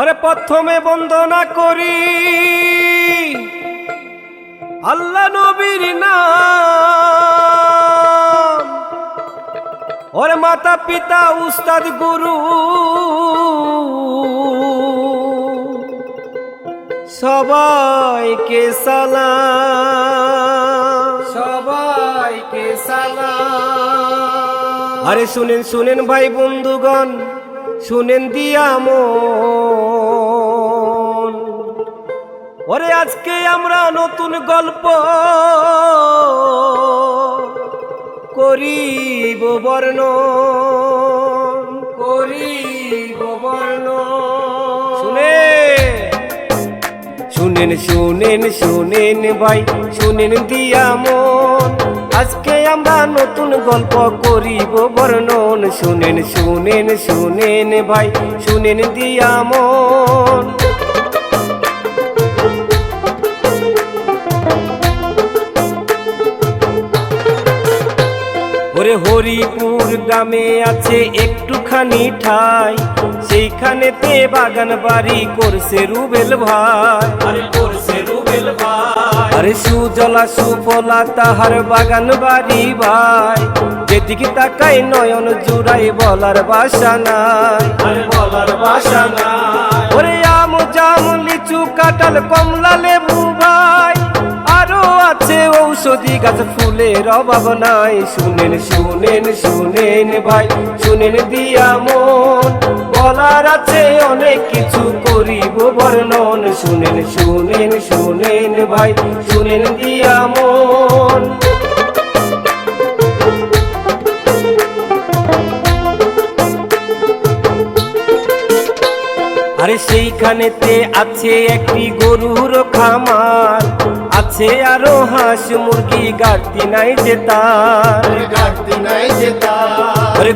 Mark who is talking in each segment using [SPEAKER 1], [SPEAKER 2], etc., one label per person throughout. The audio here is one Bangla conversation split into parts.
[SPEAKER 1] আরে প্রথমে বন্দনা করি। আল্লাহ নবীর নাম। ওরে মাতা পিতা উস্তাদ গুরু। সবাইকে সালাম। সবাইকে সালাম। আরে শুনেন শুনেন ভাই বন্ধুগণ। শুনেন দিয়াম ওরে আজকে আমরা নতুন গল্প করিব বর্ণ করিব বর্ণ শুনে শুনেন শুনেন শুনেন ভাই শুনেন দিয়ামন আজকে আমরা নতুন গল্প করিব, বর্ণন শুনেন শুনেন শুনেন ভাই, শুনেন দিয়ামন ওরে হরিপুর গ্রামে আছে একটুখানি ঠাই, সেইখানেতে বাগান বাড়ি করছে রুবেল ভাই। করছে আরে সুজলা সুফলা তাহার বাগান বাড়ি ভাই। যেদিকে তাকাই নয়ন জুড়াই বলার বাসা নাই। বলার বাসা নাই। ওরে আম জাম লিচু কাটাল কমলা লেবু আছে ঔষধি গাছ, ফুলের অভাব নাই। শুনেন শুনেন শুনেন ভাই, শুনেন দিয়া মন। বলার আছে অনেক কিছু করিব বর্ণন। শুনেন শুনেন শুনেন ভাই, শুনেন দিয়া মন। আরে সেইখানেতে আছে একটি গরুর খামার, আছে হাঁস মুরগি গাড়তি নাই যে তার।
[SPEAKER 2] গাড়তি নাই যেতা
[SPEAKER 1] আরে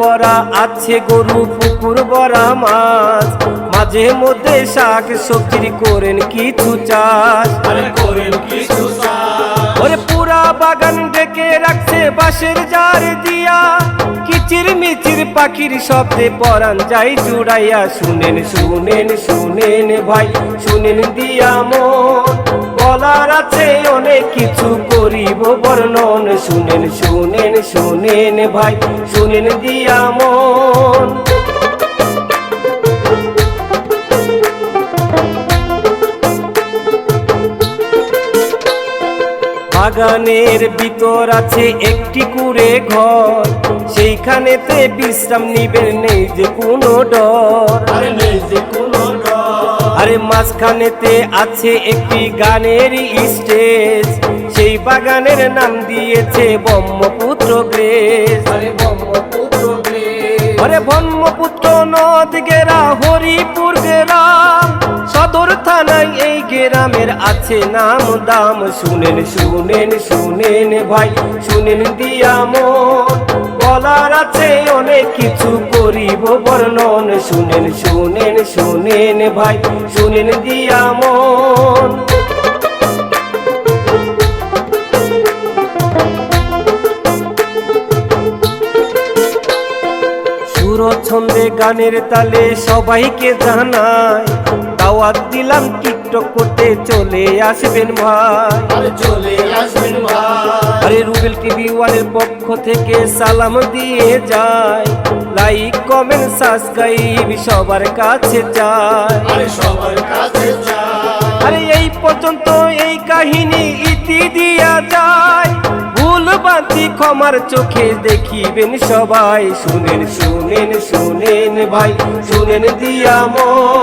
[SPEAKER 1] বড়া আছে গরু, পুকুর বড়া মাছ। মাঝে মধ্যে শাক সবজির করেন কিছু চাষ।
[SPEAKER 2] করেন কিছু
[SPEAKER 1] ওরে পুরা বাগান ডেকে রাখছে বাঁশের জার দিয়া। কিচির মিচির পাখির শব্দে পরান যাই জুড়াইয়া শুনেন শুনেন শুনেন ভাই, শুনেন দিয়া মন। বলার আছে, অনেক কিছু করিব। বর্ণন শুনেন শুনেন শুনেন ভাই, শুনেন দিয়া মন। বাগানের ভিতর আছে একটি কুড়ে ঘর। সেইখানেতে বিশ্রাম নিবেন, নেই যে কোনো ডর।
[SPEAKER 2] নেই যে কোনো
[SPEAKER 1] আরে মাঝখানেতে আছে একটি গানের স্টেজ। সেই বাগানের নাম দিয়েছে ব্রহ্মপুত্র গ্রেস।
[SPEAKER 2] আরে ব্রহ্মপুত্র
[SPEAKER 1] আরে ব্রহ্মপুত্র নদ গেরা হরিপুর গ্রাম সদর থানায় এই গেরামের আছে নাম দাম। শুনেন শুনেন শুনেন ভাই শুনেন দিয়ামন বলার আছে, অনেক কিছু করিব, বর্ণন শুনেন শুনেন শুনেন ভাই, শুনেন দিয়ামন সুর ছন্দে গানের তালে সবাইকে জানাই দাওয়াত দিলাম টিকটক করতে চলে আসবেন ভাই।
[SPEAKER 2] চলে আসবেন ভাই।
[SPEAKER 1] আরে রুবেল টিভি ওয়ানের পক্ষ থেকে সালাম দিয়ে যায়। লাইক কমেন্ট সাবস্ক্রাইব সবার কাছে চায়
[SPEAKER 2] আরে সবার কাছে চাই
[SPEAKER 1] আরে এই পর্যন্ত এই কাহিনী ইতি দিয়া যায়। ভুল বাতি ক্ষমার চোখে দেখিবেন সবাই। শুনেন শুনেন শুনেন ভাই শুনেন দিয়া মন।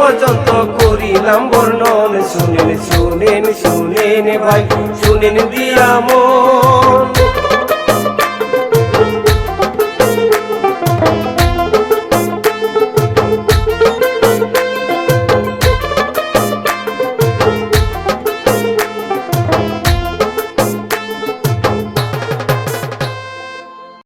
[SPEAKER 1] পর্যন্ত করিলাম বর্ণন। শুনেন শুনেন শুনেন ভাই শুনেন দিয়া